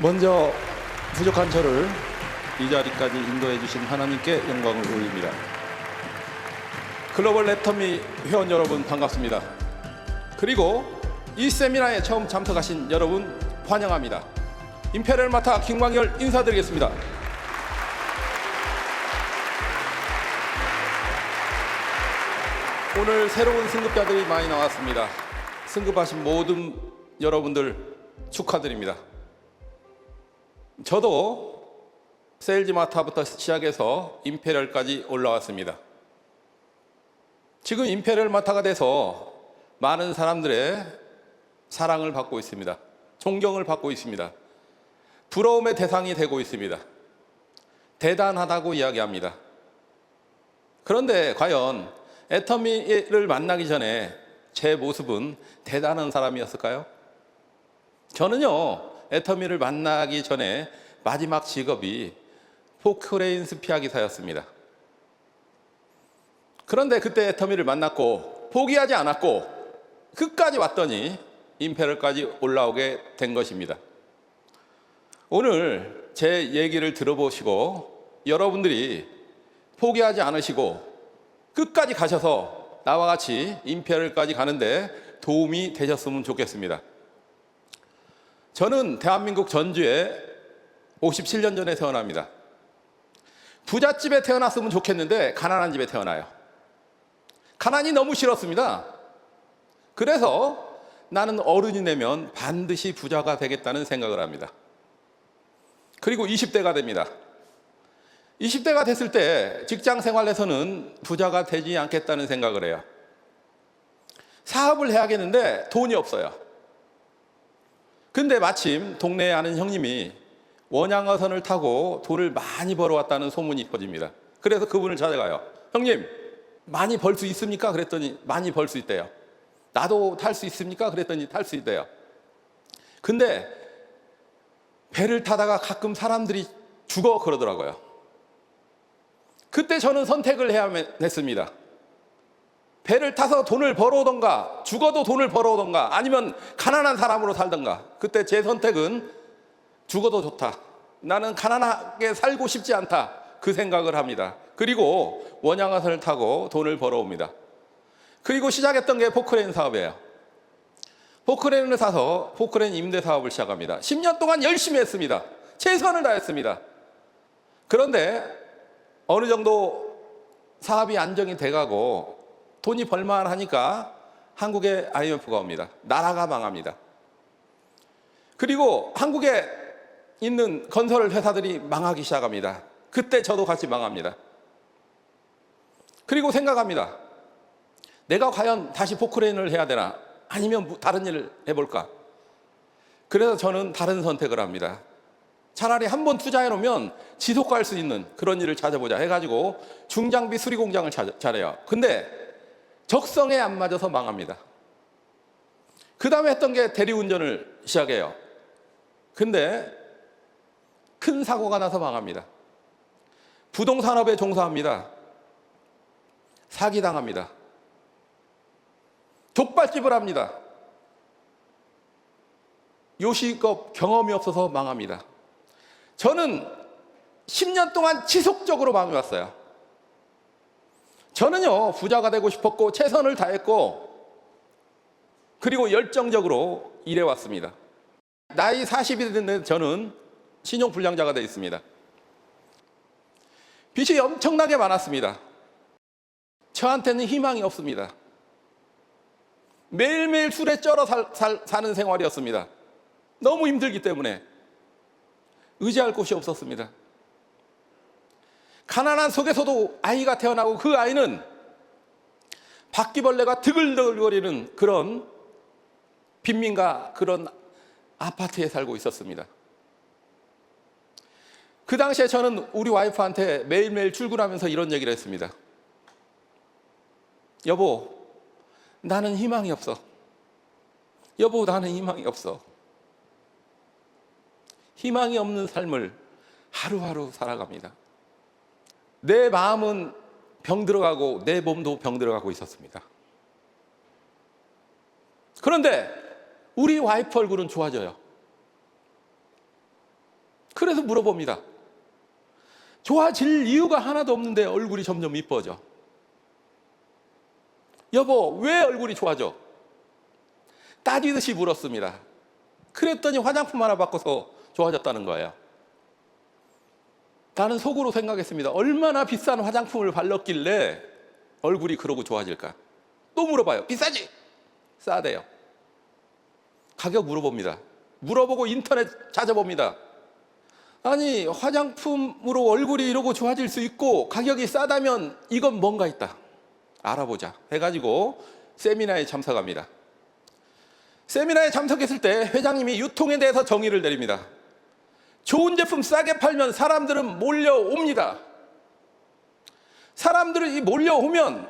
먼저 부족한 저를 이 자리까지 인도해 주신 하나님께 영광을 올립니다. 글로벌 랩터미 회원 여러분 반갑습니다. 그리고 이 세미나에 처음 참석하신 여러분 환영합니다. 임페리얼 마타 김광열 인사드리겠습니다. 오늘 새로운 승급자들이 많이 나왔습니다. 승급하신 모든 여러분들 축하드립니다. 저도 세일즈 마타부터 시작해서 임페리얼까지 올라왔습니다. 지금 임페리얼 마타가 돼서 많은 사람들의 사랑을 받고 있습니다. 존경을 받고 있습니다. 부러움의 대상이 되고 있습니다. 대단하다고 이야기합니다. 그런데 과연 애터미를 만나기 전에 제 모습은 대단한 사람이었을까요? 저는요, 애터미를 만나기 전에 마지막 직업이 포크레인 스 피하기사였습니다. 그런데 그때 애터미를 만났고 포기하지 않았고 끝까지 왔더니 임페럴까지 올라오게 된 것입니다. 오늘 제 얘기를 들어보시고 여러분들이 포기하지 않으시고 끝까지 가셔서 나와 같이 임페럴까지 가는데 도움이 되셨으면 좋겠습니다. 저는 대한민국 전주에 57년 전에 태어납니다. 부잣집에 태어났으면 좋겠는데 가난한 집에 태어나요. 가난이 너무 싫었습니다. 그래서 나는 어른이 되면 반드시 부자가 되겠다는 생각을 합니다. 그리고 20대가 됩니다. 20대가 됐을 때 직장 생활에서는 부자가 되지 않겠다는 생각을 해요. 사업을 해야겠는데 돈이 없어요. 근데 마침 동네에 아는 형님이 원양어선을 타고 돈을 많이 벌어왔다는 소문이 퍼집니다. 그래서 그분을 찾아가요. 형님, 많이 벌 수 있습니까? 그랬더니 많이 벌 수 있대요. 나도 탈 수 있습니까? 그랬더니 탈 수 있대요. 근데 배를 타다가 가끔 사람들이 죽어 그러더라고요. 그때 저는 선택을 해야 했습니다. 배를 타서 돈을 벌어오던가 죽어도 돈을 벌어오던가 아니면 가난한 사람으로 살던가 그때 제 선택은 죽어도 좋다. 나는 가난하게 살고 싶지 않다. 그 생각을 합니다. 그리고 원양어선을 타고 돈을 벌어옵니다. 그리고 시작했던 게 포크레인 사업이에요. 포크레인을 사서 포크레인 임대 사업을 시작합니다. 10년 동안 열심히 했습니다. 최선을 다했습니다. 그런데 어느 정도 사업이 안정이 돼가고 돈이 벌만하니까 한국에 IMF가 옵니다. 나라가 망합니다. 그리고 한국에 있는 건설 회사들이 망하기 시작합니다. 그때 저도 같이 망합니다. 그리고 생각합니다. 내가 과연 다시 포크레인을 해야 되나? 아니면 다른 일을 해볼까? 그래서 저는 다른 선택을 합니다. 차라리 한 번 투자해 놓으면 지속할 수 있는 그런 일을 찾아보자 해가지고 중장비 수리 공장을 차려요. 근데 적성에 안 맞아서 망합니다. 그 다음에 했던 게 대리운전을 시작해요. 근데 큰 사고가 나서 망합니다. 부동산업에 종사합니다. 사기당합니다. 족발집을 합니다. 요식업 경험이 없어서 망합니다. 저는 10년 동안 지속적으로 망해왔어요. 저는요, 부자가 되고 싶었고, 최선을 다했고, 그리고 열정적으로 일해왔습니다. 나이 40이 됐는데 저는 신용불량자가 되어 있습니다. 빚이 엄청나게 많았습니다. 저한테는 희망이 없습니다. 매일매일 술에 쩔어 살, 살, 사는 생활이었습니다. 너무 힘들기 때문에 의지할 곳이 없었습니다. 가난한 속에서도 아이가 태어나고 그 아이는 바퀴벌레가 드글드글거리는 그런 빈민가 그런 아파트에 살고 있었습니다. 그 당시에 저는 우리 와이프한테 매일매일 출근하면서 이런 얘기를 했습니다. 여보, 나는 희망이 없어. 여보, 나는 희망이 없어. 희망이 없는 삶을 하루하루 살아갑니다. 내 마음은 병 들어가고 내 몸도 병 들어가고 있었습니다. 그런데 우리 와이프 얼굴은 좋아져요. 그래서 물어봅니다. 좋아질 이유가 하나도 없는데 얼굴이 점점 이뻐져. 여보, 왜 얼굴이 좋아져? 따지듯이 물었습니다. 그랬더니 화장품 하나 바꿔서 좋아졌다는 거예요. 나는 속으로 생각했습니다. 얼마나 비싼 화장품을 발랐길래 얼굴이 그러고 좋아질까? 또 물어봐요. 비싸지? 싸대요. 가격 물어봅니다. 물어보고 인터넷 찾아봅니다. 아니, 화장품으로 얼굴이 이러고 좋아질 수 있고 가격이 싸다면 이건 뭔가 있다. 알아보자. 해가지고 세미나에 참석합니다. 세미나에 참석했을 때 회장님이 유통에 대해서 정의를 내립니다. 좋은 제품 싸게 팔면 사람들은 몰려옵니다. 사람들이 몰려오면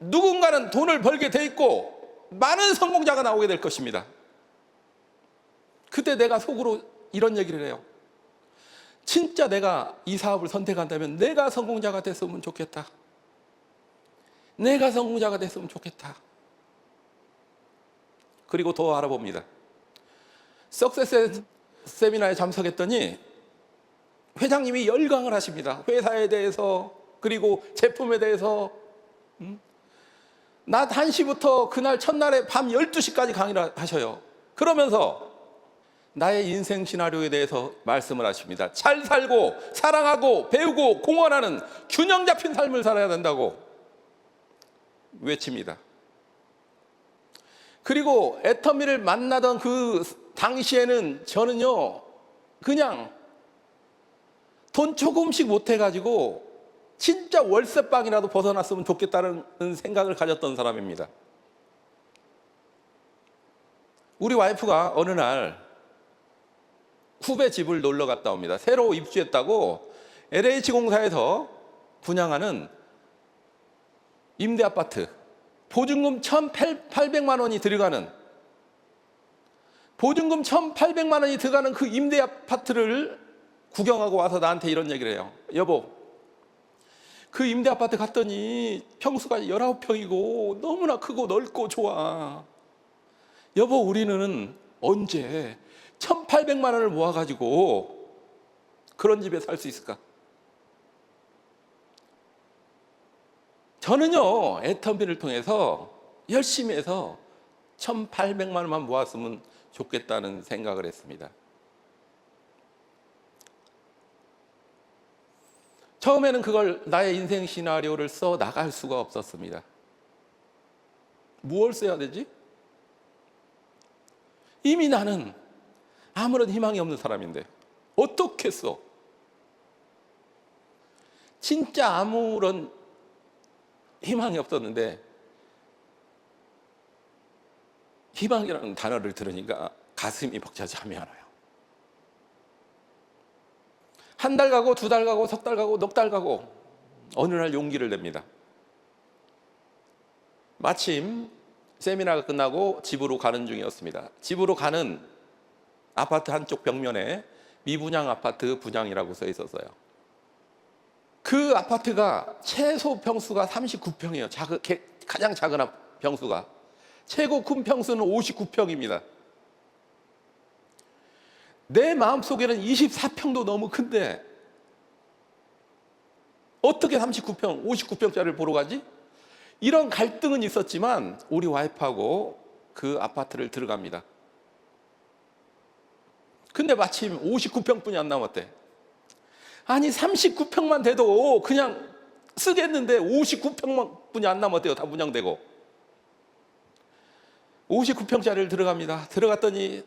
누군가는 돈을 벌게 돼 있고 많은 성공자가 나오게 될 것입니다. 그때 내가 속으로 이런 얘기를 해요. 진짜 내가 이 사업을 선택한다면 내가 성공자가 됐으면 좋겠다. 내가 성공자가 됐으면 좋겠다. 그리고 더 알아봅니다. 석세스 세미나에 참석했더니 회장님이 열강을 하십니다. 회사에 대해서 그리고 제품에 대해서 음? 낮 1시부터 그날 첫날에 밤 12시까지 강의를 하셔요. 그러면서 나의 인생 시나리오에 대해서 말씀을 하십니다. 잘 살고 사랑하고 배우고 공헌하는 균형 잡힌 삶을 살아야 된다고 외칩니다. 그리고 애터미를 만나던 그 당시에는 저는요, 그냥 돈 조금씩 못해가지고 진짜 월세방이라도 벗어났으면 좋겠다는 생각을 가졌던 사람입니다. 우리 와이프가 어느 날 후배 집을 놀러 갔다 옵니다. 새로 입주했다고 LH 공사에서 분양하는 임대 아파트 보증금 1,800만 원이 들어가는 보증금 1,800만 원이 들어가는 그 임대 아파트를 구경하고 와서 나한테 이런 얘기를 해요. 여보, 그 임대 아파트 갔더니 평수가 19평이고 너무나 크고 넓고 좋아. 여보, 우리는 언제 1,800만 원을 모아가지고 그런 집에 살 수 있을까? 저는요, 애터미를 통해서 열심히 해서 1,800만 원만 모았으면 좋겠다는 생각을 했습니다. 처음에는 그걸 나의 인생 시나리오를 써 나갈 수가 없었습니다. 무엇을 써야 되지? 이미 나는 아무런 희망이 없는 사람인데 어떻게 써? 진짜 아무런 희망이 없었는데 희망이라는 단어를 들으니까 가슴이 벅차지 잠이 안 와요. 한 달 가고 두 달 가고 석 달 가고 넉 달 가고 어느 날 용기를 냅니다. 마침 세미나가 끝나고 집으로 가는 중이었습니다. 집으로 가는 아파트 한쪽 벽면에 미분양 아파트 분양이라고 써 있었어요. 그 아파트가 최소 평수가 39평이에요. 작은, 개- 가장 작은 아- 평수가. 최고 큰 평수는 59평입니다. 내 마음속에는 24평도 너무 큰데 어떻게 39평, 59평짜리를 보러 가지? 이런 갈등은 있었지만 우리 와이프하고 그 아파트를 들어갑니다. 근데 마침 59평뿐이 안 남았대. 아니 39평만 돼도 그냥 쓰겠는데 59평뿐이 안 남았대요. 다 분양되고. 59평짜리를 들어갑니다. 들어갔더니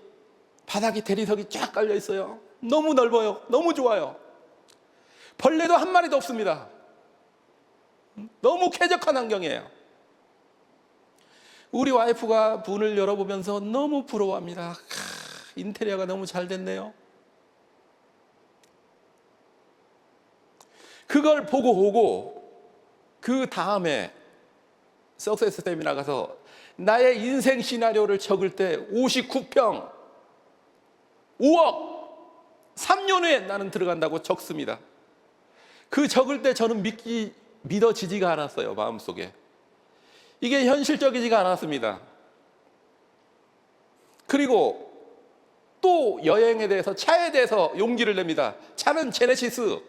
바닥이 대리석이 쫙 깔려 있어요. 너무 넓어요. 너무 좋아요. 벌레도 한 마리도 없습니다. 너무 쾌적한 환경이에요. 우리 와이프가 문을 열어보면서 너무 부러워합니다. 크, 인테리어가 너무 잘 됐네요. 그걸 보고 오고 그 다음에 석세스 세미나 가서 나의 인생 시나리오를 적을 때 59평 5억 3년 후에 나는 들어간다고 적습니다. 그 적을 때 저는 믿기 믿어지지가 않았어요 마음속에 이게 현실적이지가 않았습니다. 그리고 또 여행에 대해서 차에 대해서 용기를 냅니다. 차는 제네시스.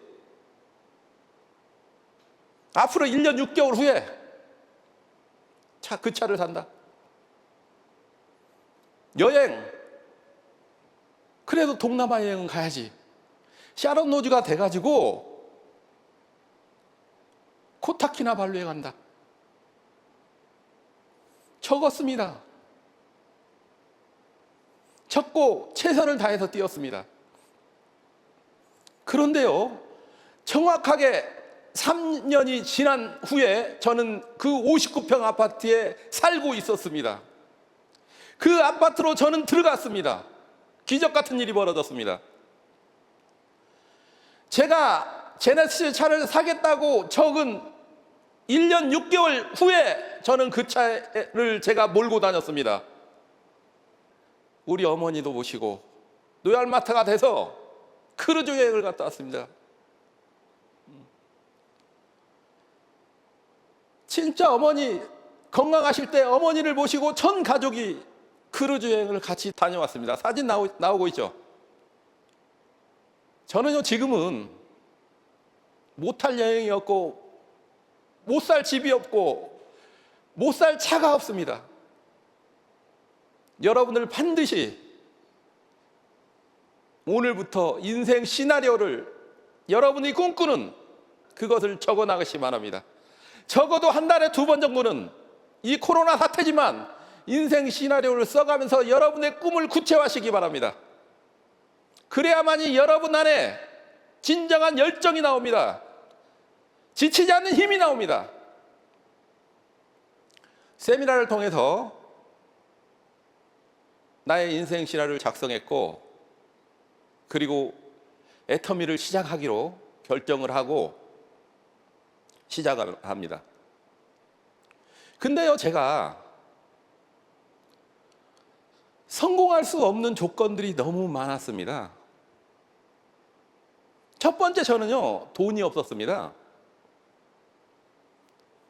앞으로 1년 6개월 후에 차 그 차를 산다. 여행. 그래도 동남아 여행은 가야지. 샤론 노즈가 돼가지고 코타키나발루에 간다. 적었습니다. 적고 최선을 다해서 뛰었습니다. 그런데요, 정확하게 3년이 지난 후에 저는 그 59평 아파트에 살고 있었습니다. 그 아파트로 저는 들어갔습니다. 기적 같은 일이 벌어졌습니다. 제가 제네시스 차를 사겠다고 적은 1년 6개월 후에 저는 그 차를 제가 몰고 다녔습니다. 우리 어머니도 모시고 노얄마트가 돼서 크루즈 여행을 갔다 왔습니다. 진짜 어머니 건강하실 때 어머니를 모시고 전 가족이 크루즈 여행을 같이 다녀왔습니다. 사진 나오, 나오고 있죠. 저는요 지금은 못할 여행이었고 못 살 집이 없고 못 살 차가 없습니다. 여러분들 반드시 오늘부터 인생 시나리오를 여러분이 꿈꾸는 그것을 적어 나가시 바랍니다. 적어도 한 달에 두 번 정도는 이 코로나 사태지만 인생 시나리오를 써가면서 여러분의 꿈을 구체화하시기 바랍니다. 그래야만이 여러분 안에 진정한 열정이 나옵니다. 지치지 않는 힘이 나옵니다. 세미나를 통해서 나의 인생 시나리오를 작성했고 그리고 애터미를 시작하기로 결정을 하고 시작을 합니다. 근데요, 제가 성공할 수 없는 조건들이 너무 많았습니다. 첫 번째 저는요, 돈이 없었습니다.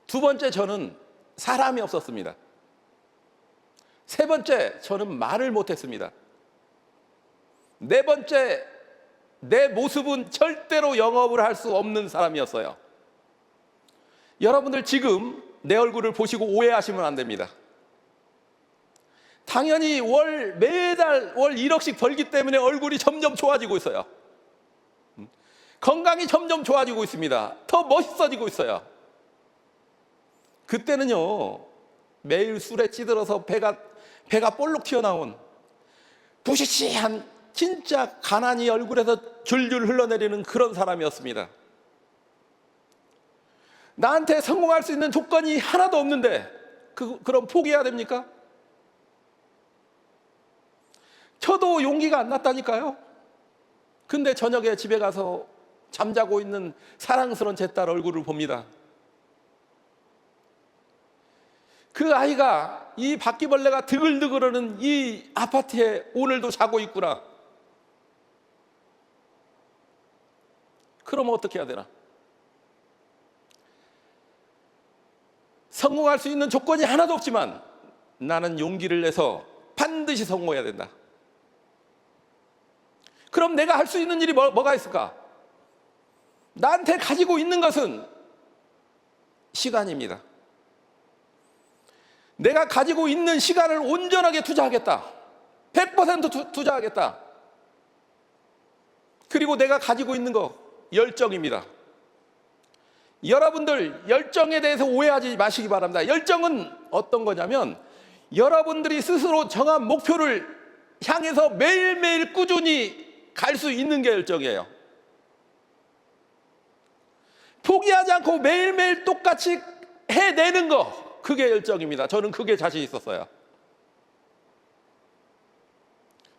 두 번째 저는 사람이 없었습니다. 세 번째 저는 말을 못했습니다. 네 번째 내 모습은 절대로 영업을 할 수 없는 사람이었어요. 여러분들 지금 내 얼굴을 보시고 오해하시면 안 됩니다. 당연히 월 매달 월 1억씩 벌기 때문에 얼굴이 점점 좋아지고 있어요. 건강이 점점 좋아지고 있습니다. 더 멋있어지고 있어요. 그때는요 매일 술에 찌들어서 배가 배가 볼록 튀어나온 부시시한 진짜 가난이 얼굴에서 줄줄 흘러내리는 그런 사람이었습니다. 나한테 성공할 수 있는 조건이 하나도 없는데 그, 그럼 포기해야 됩니까? 저도 용기가 안 났다니까요. 근데 저녁에 집에 가서 잠자고 있는 사랑스러운 제 딸 얼굴을 봅니다. 그 아이가 이 바퀴벌레가 드글드글하는 이 아파트에 오늘도 자고 있구나. 그럼 어떻게 해야 되나? 성공할 수 있는 조건이 하나도 없지만 나는 용기를 내서 반드시 성공해야 된다. 그럼 내가 할 수 있는 일이 뭐, 뭐가 있을까? 나한테 가지고 있는 것은 시간입니다. 내가 가지고 있는 시간을 온전하게 투자하겠다. 100% 투, 투자하겠다. 그리고 내가 가지고 있는 거 열정입니다. 여러분들 열정에 대해서 오해하지 마시기 바랍니다. 열정은 어떤 거냐면 여러분들이 스스로 정한 목표를 향해서 매일매일 꾸준히 갈 수 있는 게 열정이에요. 포기하지 않고 매일매일 똑같이 해내는 거, 그게 열정입니다. 저는 그게 자신 있었어요.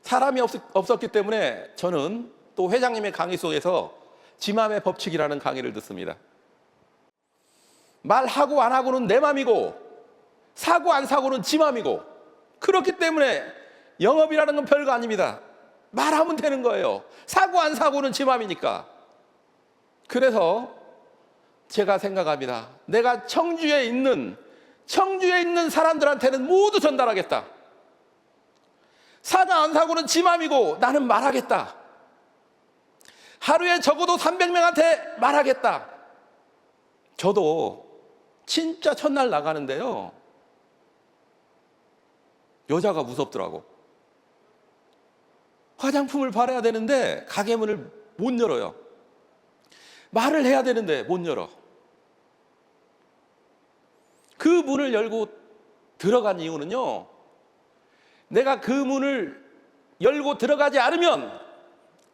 사람이 없, 없었기 때문에 저는 또 회장님의 강의 속에서 지맘의 법칙이라는 강의를 듣습니다. 말하고 안 하고는 내 맘이고 사고 안 사고는 지 맘이고 그렇기 때문에 영업이라는 건 별거 아닙니다. 말하면 되는 거예요. 사고 안 사고는 지 맘이니까. 그래서 제가 생각합니다. 내가 청주에 있는 청주에 있는 사람들한테는 모두 전달하겠다. 사나 안 사고는 지 맘이고 나는 말하겠다. 하루에 적어도 300명한테 말하겠다. 저도 진짜 첫날 나가는데요. 여자가 무섭더라고. 화장품을 바래야 되는데 가게 문을 못 열어요. 말을 해야 되는데 못 열어. 그 문을 열고 들어간 이유는요. 내가 그 문을 열고 들어가지 않으면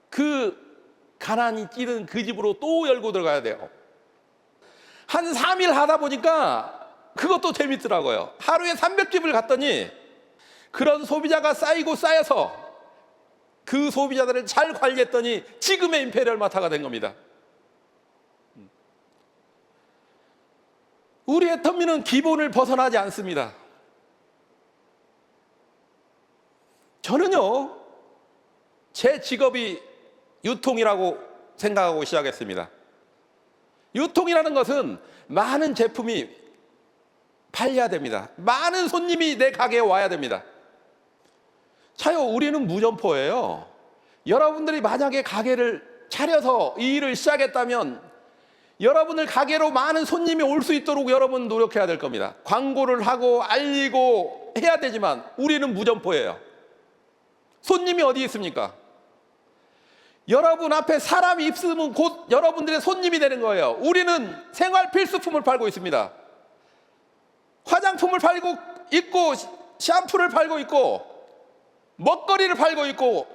그 가난이 찌든 그 집으로 또 열고 들어가야 돼요. 한 3일 하다 보니까 그것도 재밌더라고요. 하루에 300집을 갔더니 그런 소비자가 쌓이고 쌓여서 그 소비자들을 잘 관리했더니 지금의 임페리얼 마타가 된 겁니다. 우리의 터미는 기본을 벗어나지 않습니다. 저는요, 제 직업이 유통이라고 생각하고 시작했습니다. 유통이라는 것은 많은 제품이 팔려야 됩니다. 많은 손님이 내 가게에 와야 됩니다. 차요, 우리는 무점포예요. 여러분들이 만약에 가게를 차려서 이 일을 시작했다면 여러분들 가게로 많은 손님이 올 수 있도록 여러분 노력해야 될 겁니다. 광고를 하고 알리고 해야 되지만 우리는 무점포예요. 손님이 어디 있습니까? 여러분 앞에 사람이 있으면 곧 여러분들의 손님이 되는 거예요. 우리는 생활 필수품을 팔고 있습니다. 화장품을 팔고 있고 샴푸를 팔고 있고 먹거리를 팔고 있고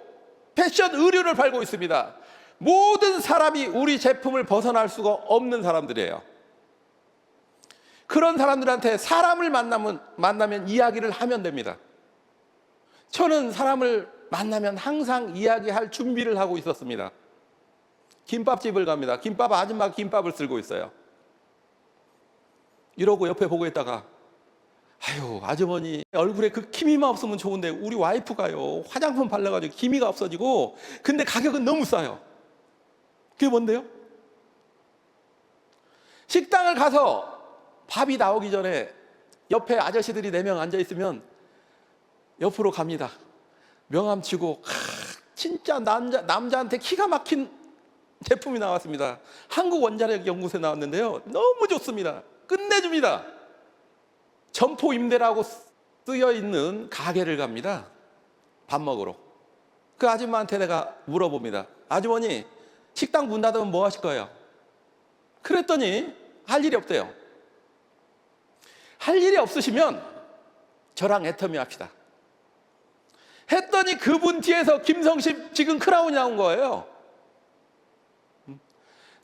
패션 의류를 팔고 있습니다. 모든 사람이 우리 제품을 벗어날 수가 없는 사람들이에요. 그런 사람들한테 사람을 만나면, 만나면 이야기를 하면 됩니다. 저는 사람을 만나면 항상 이야기할 준비를 하고 있었습니다. 김밥집을 갑니다. 김밥 아줌마가 김밥을 쓸고 있어요. 이러고 옆에 보고 있다가 아유 아주머니 얼굴에 그 기미만 없으면 좋은데 우리 와이프가요 화장품 발라가지고 기미가 없어지고 근데 가격은 너무 싸요. 그게 뭔데요? 식당을 가서 밥이 나오기 전에 옆에 아저씨들이 네 명 앉아 있으면 옆으로 갑니다. 명함 치고 아, 진짜 남자 남자한테 기가 막힌 제품이 나왔습니다. 한국 원자력 연구소에 나왔는데요. 너무 좋습니다. 끝내줍니다. 점포 임대라고 쓰여 있는 가게를 갑니다. 밥 먹으러. 그 아줌마한테 내가 물어봅니다. 아주머니, 식당 문 닫으면 뭐 하실 거예요? 그랬더니 할 일이 없대요. 할 일이 없으시면 저랑 애터미 합시다. 했더니 그분 뒤에서 김성식 지금 크라운이 나온 거예요.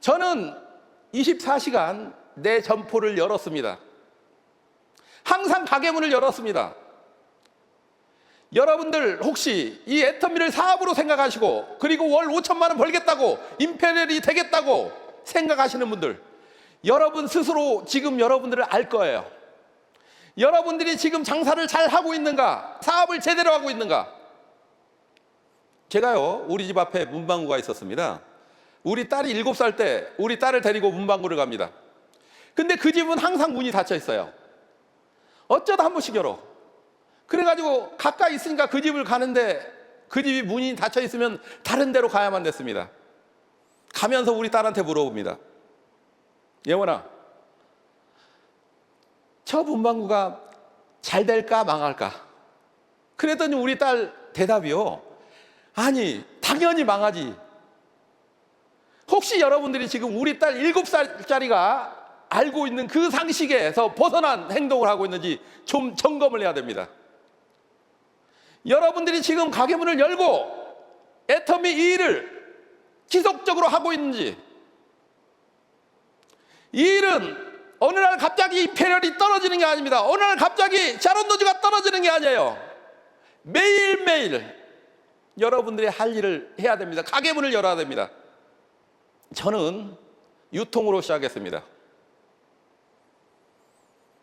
저는 24시간 내 점포를 열었습니다. 항상 가게 문을 열었습니다. 여러분들 혹시 이 애터미를 사업으로 생각하시고 그리고 월 5천만 원 벌겠다고 임페리얼이 되겠다고 생각하시는 분들 여러분 스스로 지금 여러분들을 알 거예요. 여러분들이 지금 장사를 잘 하고 있는가? 사업을 제대로 하고 있는가? 제가요, 우리 집 앞에 문방구가 있었습니다. 우리 딸이 일곱 살때 우리 딸을 데리고 문방구를 갑니다. 근데 그 집은 항상 문이 닫혀 있어요. 어쩌다 한 번씩 열어. 그래가지고 가까이 있으니까 그 집을 가는데 그 집이 문이 닫혀 있으면 다른 데로 가야만 됐습니다. 가면서 우리 딸한테 물어봅니다. 예원아, 저 문방구가 잘 될까 망할까? 그랬더니 우리 딸 대답이요. 아니, 당연히 망하지. 혹시 여러분들이 지금 우리 딸 7살짜리가 알고 있는 그 상식에서 벗어난 행동을 하고 있는지 좀 점검을 해야 됩니다. 여러분들이 지금 가게 문을 열고 애터미 이 일을 지속적으로 하고 있는지 이 일은 어느 날 갑자기 임페리얼이 떨어지는 게 아닙니다. 어느 날 갑자기 샤론노즈가 떨어지는 게 아니에요. 매일매일 여러분들이 할 일을 해야 됩니다. 가게 문을 열어야 됩니다. 저는 유통으로 시작했습니다.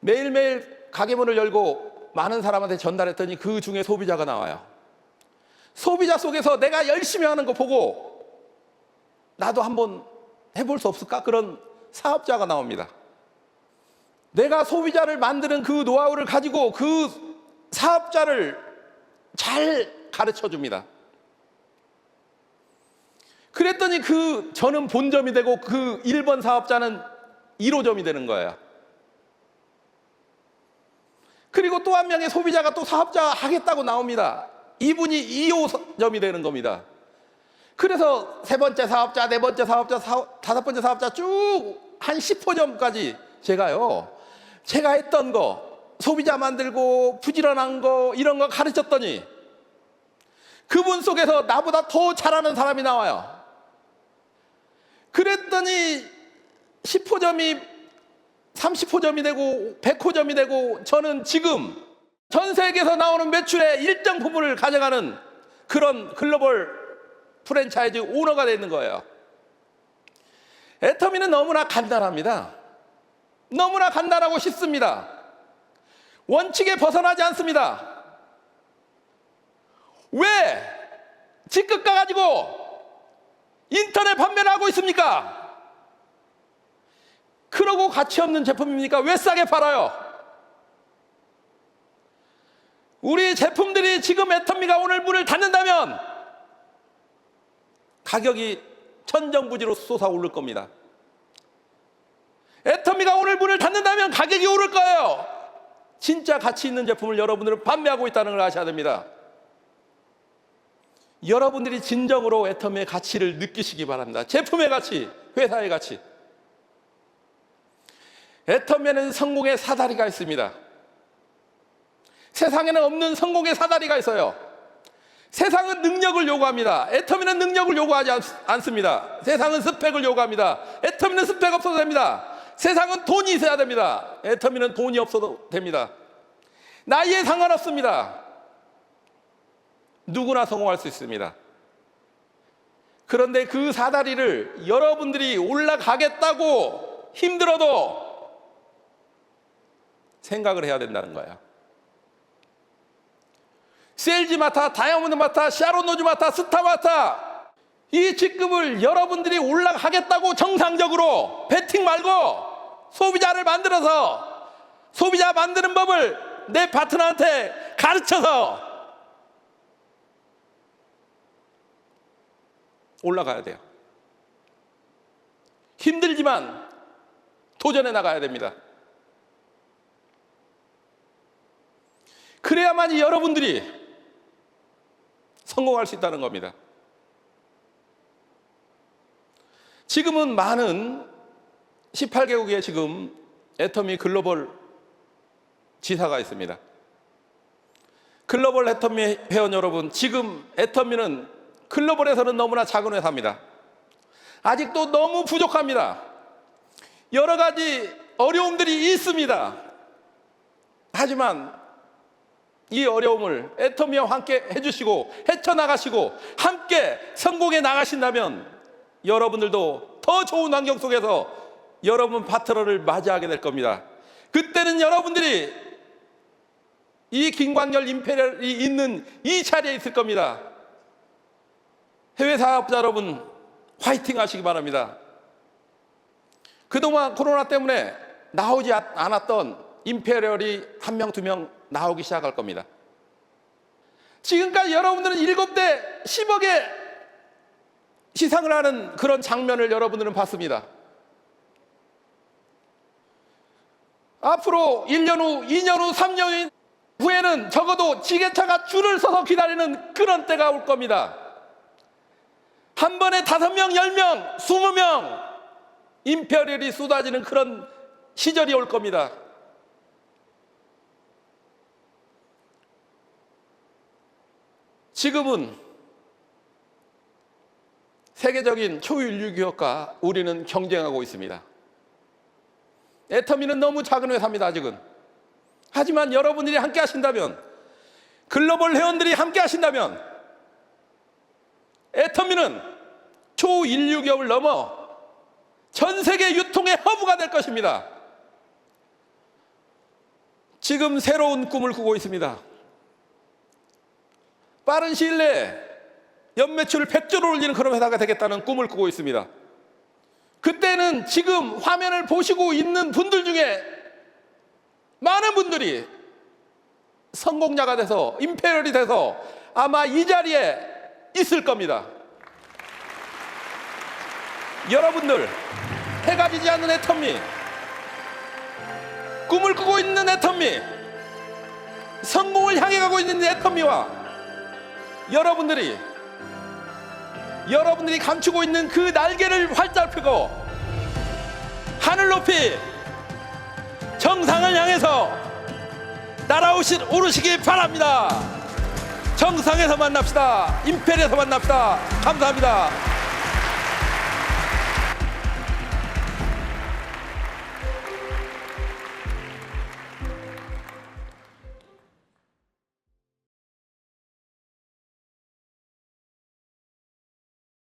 매일매일 가게 문을 열고 많은 사람한테 전달했더니 그 중에 소비자가 나와요. 소비자 속에서 내가 열심히 하는 거 보고 나도 한번 해볼 수 없을까? 그런 사업자가 나옵니다. 내가 소비자를 만드는 그 노하우를 가지고 그 사업자를 잘 가르쳐 줍니다. 그랬더니 그 저는 본점이 되고 그 1번 사업자는 1호점이 되는 거예요. 그리고 또 한 명의 소비자가 또 사업자 하겠다고 나옵니다. 이분이 2호점이 되는 겁니다. 그래서 세 번째 사업자, 네 번째 사업자, 사, 다섯 번째 사업자 쭉 한 10호점까지 제가요, 제가 했던 거, 소비자 만들고 부지런한 거, 이런 거 가르쳤더니 그분 속에서 나보다 더 잘하는 사람이 나와요. 그랬더니 10호점이 30호점이 되고 100호점이 되고 저는 지금 전 세계에서 나오는 매출의 일정 부분을 가져가는 그런 글로벌 프랜차이즈 오너가 되는 거예요. 애터미는 너무나 간단합니다. 너무나 간단하고 쉽습니다. 원칙에 벗어나지 않습니다. 왜 직급 가가지고 인터넷 판매를 하고 있습니까? 그러고 가치 없는 제품입니까? 왜 싸게 팔아요? 우리 제품들이 지금 애터미가 오늘 문을 닫는다면 가격이 천정부지로 솟아오를 겁니다. 애터미가 오늘 문을 닫는다면 가격이 오를 거예요. 진짜 가치 있는 제품을 여러분들은 판매하고 있다는 걸 아셔야 됩니다. 여러분들이 진정으로 애터미의 가치를 느끼시기 바랍니다. 제품의 가치, 회사의 가치. 애터미에는 성공의 사다리가 있습니다. 세상에는 없는 성공의 사다리가 있어요. 세상은 능력을 요구합니다. 애터미는 능력을 요구하지 않, 습니다 세상은 스펙을 요구합니다. 애터미는 스펙 없어도 됩니다. 세상은 돈이 있어야 됩니다. 애터미는 돈이 없어도 됩니다. 나이에 상관없습니다. 누구나 성공할 수 있습니다. 그런데 그 사다리를 여러분들이 올라가겠다고 힘들어도 생각을 해야 된다는 거예요. 셀지 마타, 다이아몬드 마타, 샤론노즈 마타, 스타 마타 이 직급을 여러분들이 올라가겠다고 정상적으로 배팅 말고 소비자를 만들어서 소비자 만드는 법을 내 파트너한테 가르쳐서 올라가야 돼요. 힘들지만 도전해 나가야 됩니다. 그래야만 여러분들이 성공할 수 있다는 겁니다. 지금은 많은 18개국에 지금 애터미 글로벌 지사가 있습니다. 글로벌 애터미 회원 여러분, 지금 애터미는 글로벌에서는 너무나 작은 회사입니다. 아직도 너무 부족합니다. 여러 가지 어려움들이 있습니다. 하지만 이 어려움을 애터미와 함께 해주시고 헤쳐나가시고 함께 성공해 나가신다면 여러분들도 더 좋은 환경 속에서 여러분 파트너를 맞이하게 될 겁니다. 그때는 여러분들이 이 김광열 임페리얼이 있는 이 자리에 있을 겁니다. 해외 사업자 여러분 화이팅 하시기 바랍니다. 그동안 코로나 때문에 나오지 않았던 임페리얼이 한 명, 두 명 나오기 시작할 겁니다. 지금까지 여러분들은 7대 10억의 시상을 하는 그런 장면을 여러분들은 봤습니다. 앞으로 1년 후, 2년 후, 3년 후에는 적어도 지게차가 줄을 서서 기다리는 그런 때가 올 겁니다. 한 번에 다섯 명, 열 명, 스무 명 임페리얼이 쏟아지는 그런 시절이 올 겁니다. 지금은 세계적인 초인류 기업과 우리는 경쟁하고 있습니다. 애터미는 너무 작은 회사입니다, 아직은. 하지만 여러분들이 함께 하신다면, 글로벌 회원들이 함께 하신다면, 애터미는 초인류 기업을 넘어 전 세계 유통의 허브가 될 것입니다. 지금 새로운 꿈을 꾸고 있습니다. 빠른 시일 내에 연매출을 100조로 올리는 그런 회사가 되겠다는 꿈을 꾸고 있습니다. 그때는 지금 화면을 보시고 있는 분들 중에 많은 분들이 성공자가 돼서 임페리얼이 돼서 아마 이 자리에 있을 겁니다. 여러분들 해가 지지 않는 애터미 꿈을 꾸고 있는 애터미 성공을 향해 가고 있는 애터미와 여러분들이 여러분들이 감추고 있는 그 날개를 활짝 펴고 하늘 높이 정상을 향해서 날아오시 오르시기 바랍니다. 정상에서 만납시다. 임페리에서 만납시다. 감사합니다.